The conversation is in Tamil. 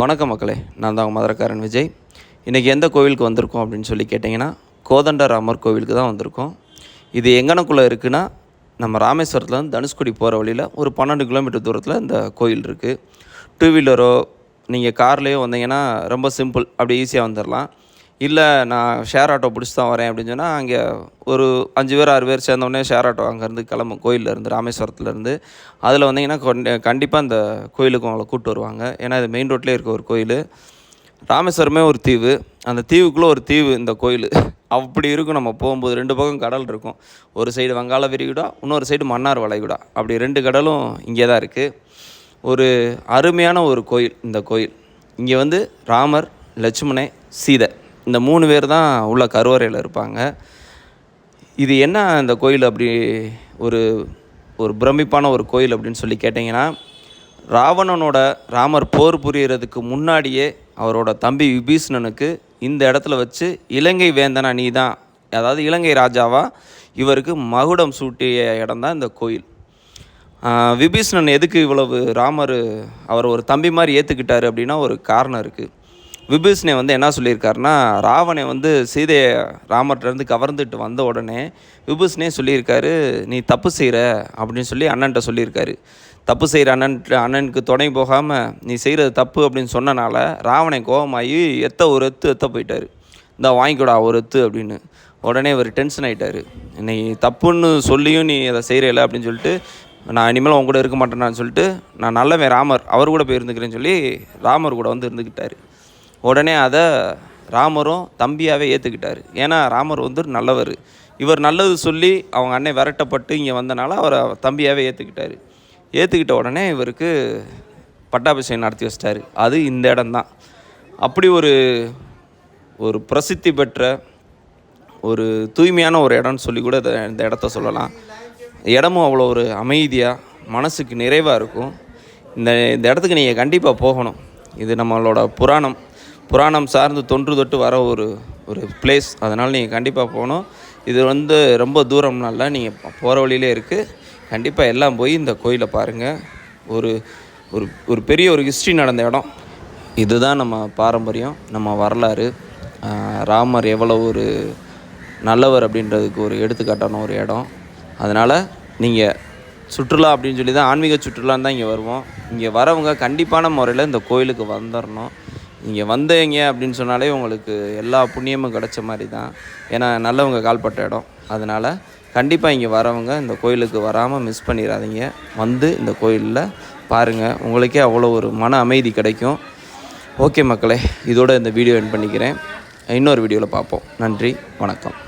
வணக்கம் மக்களே நான் தான் மதுரக்காரன் விஜய். இன்றைக்கி எந்த கோவிலுக்கு வந்திருக்கோம் அப்படின்னு சொல்லி கேட்டிங்கன்னா கோதண்டராமர் கோவிலுக்கு தான் வந்திருக்கோம். இது எங்கனக்குள்ளே இருக்குன்னா நம்ம ராமேஸ்வரத்துலேருந்து தனுஷ்கோடி போகிற வழியில் ஒரு பன்னெண்டு கிலோமீட்டர் தூரத்தில் இந்த கோயில் இருக்குது டூ வீலரோ நீங்கள் கார்லேயோ வந்தீங்கன்னா ரொம்ப சிம்பிள் அப்படி ஈஸியாக வந்துடலாம் இல்லை நான் ஷேர் ஆட்டோ பிடிச்சி தான் வரேன் அப்படின்னு சொன்னால் அங்கே ஒரு அஞ்சு பேர் ஆறு பேர் சேர்ந்தோடனே ஷேர் ஆட்டோ அங்கேருந்து கிளம்பும். கோயிலேருந்து ராமேஸ்வரத்துலேருந்து அதில் வந்தீங்கன்னா கண்டிப்பாக அந்த கோயிலுக்கு அவங்கள கூப்பிட்டு வருவாங்க. ஏன்னா இது மெயின் ரோட்லேயே இருக்க ஒரு கோயில். ராமேஸ்வரமே ஒரு தீவு. அந்த தீவுக்குள்ளே ஒரு தீவு இந்த கோயில். அப்படி இருக்கும். நம்ம போகும்போது ரெண்டு பக்கம் கடல் இருக்கும். ஒரு சைடு வங்காள விரிகுடா இன்னொரு சைடு மன்னார் வளைகுடா. அப்படி ரெண்டு கடலும் இங்கே தான் இருக்குது ஒரு அருமையான ஒரு கோயில் இந்த கோயில். இங்கே வந்து ராமர் லட்சுமணே சீதை. இந்த மூணு பேர் தான் உள்ள கருவறையில் இருப்பாங்க. இது என்ன இந்த கோயில் அப்படி ஒரு ஒரு பிரமிப்பான ஒரு கோயில் அப்படின்னு சொல்லி கேட்டிங்கன்னா ராவணனோட ராமர் போர் புரியறதுக்கு முன்னாடியே அவரோட தம்பி விபீஷ்ணனுக்கு இந்த இடத்துல வச்சு இலங்கை வேந்தனா நீ தான் அதாவது இலங்கை ராஜாவா இவருக்கு மகுடம் சூட்டிய இடம் தான் இந்த கோயில். விபீஷ்ணன் எதுக்கு இவ்வளவு ராமர் அவர் ஒரு தம்பி மாதிரி ஏற்றுக்கிட்டாரு அப்படின்னா ஒரு காரணம் இருக்குது விபீஷ்ணே வந்து என்ன சொல்லியிருக்காருன்னா ராவணை வந்து சீதையை ராமர்கிட்டருந்து கவர்ந்துட்டு வந்த உடனே விபீஷ்ணே சொல்லியிருக்காரு நீ தப்பு செய்கிற அப்படின்னு சொல்லி அண்ணன்ட்ட சொல்லியிருக்காரு. தப்பு செய்கிற அண்ணன் அண்ணனுக்கு துணை போகாமல் நீ செய்கிறது தப்பு அப்படின்னு சொன்னனால ராவணன் கோபமாகி எத்த ஒரு எத்து எத்த போயிட்டாரு. இந்த வாங்கிக்கூடா ஒரு எத்து அப்படின்னு. உடனே இவர் டென்ஷன் ஆகிட்டார் நீ தப்புன்னு சொல்லியும் நீ அதை செய்கிறல அப்படின்னு சொல்லிட்டு நான் இனிமேல் உன் கூட இருக்க மாட்டேனான்னு சொல்லிட்டு நான் நல்லவன் ராமர் அவர் கூட போய் இருந்துக்கிறேன்னு சொல்லி ராமர் கூட வந்து இருந்துக்கிட்டாரு உடனே அதை ராமரும் தம்பியாகவே ஏற்றுக்கிட்டார் ஏன்னா ராமர் வந்து நல்லவர். இவர் நல்லது சொல்லி அவங்க அண்ணன் விரட்டப்பட்டு இங்கே வந்தனால அவரை தம்பியாகவே ஏற்றுக்கிட்டார் ஏற்றுக்கிட்ட உடனே இவருக்கு பட்டாபிஷேகம் நடத்தி வச்சிட்டாரு. அது இந்த இடம்தான் அப்படி ஒரு ஒரு பிரசித்தி பெற்ற ஒரு தூய்மையான ஒரு இடம்னு சொல்லி கூட இந்த இடத்த சொல்லலாம். இடமும் அவ்வளோ ஒரு அமைதியாக மனசுக்கு நிறைவாக இருக்கும். இந்த இந்த இடத்துக்கு நீங்கள் கண்டிப்பாக போகணும். இது நம்மளோட புராணம். புராணம் சார்ந்து தொன்று தொட்டு வர ஒரு ஒரு பிளேஸ் அதனால் நீங்கள் கண்டிப்பாக போகணும். இது வந்து ரொம்ப தூரம்னால நீங்கள் போகிற வழியிலே இருக்குது கண்டிப்பாக எல்லாம் போய் இந்த கோயிலை பாருங்கள் ஒரு ஒரு ஒரு பெரிய ஒரு ஹிஸ்ட்ரி நடந்த இடம். இதுதான் நம்ம பாரம்பரியம் நம்ம வரலாறு. ராமர் எவ்வளோ ஒரு நல்லவர் அப்படின்றதுக்கு ஒரு எடுத்துக்காட்டான ஒரு இடம். அதனால் நீங்கள் சுற்றுலா அப்படின்னு சொல்லி தான் ஆன்மீக சுற்றுலான்னு தான் இங்கே வருவோம். இங்கே வரவங்க கண்டிப்பான முறையில் இந்த கோயிலுக்கு வந்துடணும் இங்கே வந்தீங்க அப்படின்னு சொன்னாலே உங்களுக்கு எல்லா புண்ணியமும் கிடைச்ச மாதிரி தான். ஏன்னா நல்லவங்க கால்பட்ட இடம். அதனால் கண்டிப்பாக இங்கே வரவங்க இந்த கோயிலுக்கு வராமல் மிஸ் பண்ணிடாதீங்க வந்து இந்த கோயிலில் பாருங்கள் உங்களுக்கே அவ்வளோ ஒரு மன அமைதி கிடைக்கும். ஓகே மக்களே இதோட இந்த வீடியோ என் பண்ணிக்கிறேன். இன்னொரு வீடியோவில் பார்ப்போம் நன்றி வணக்கம்.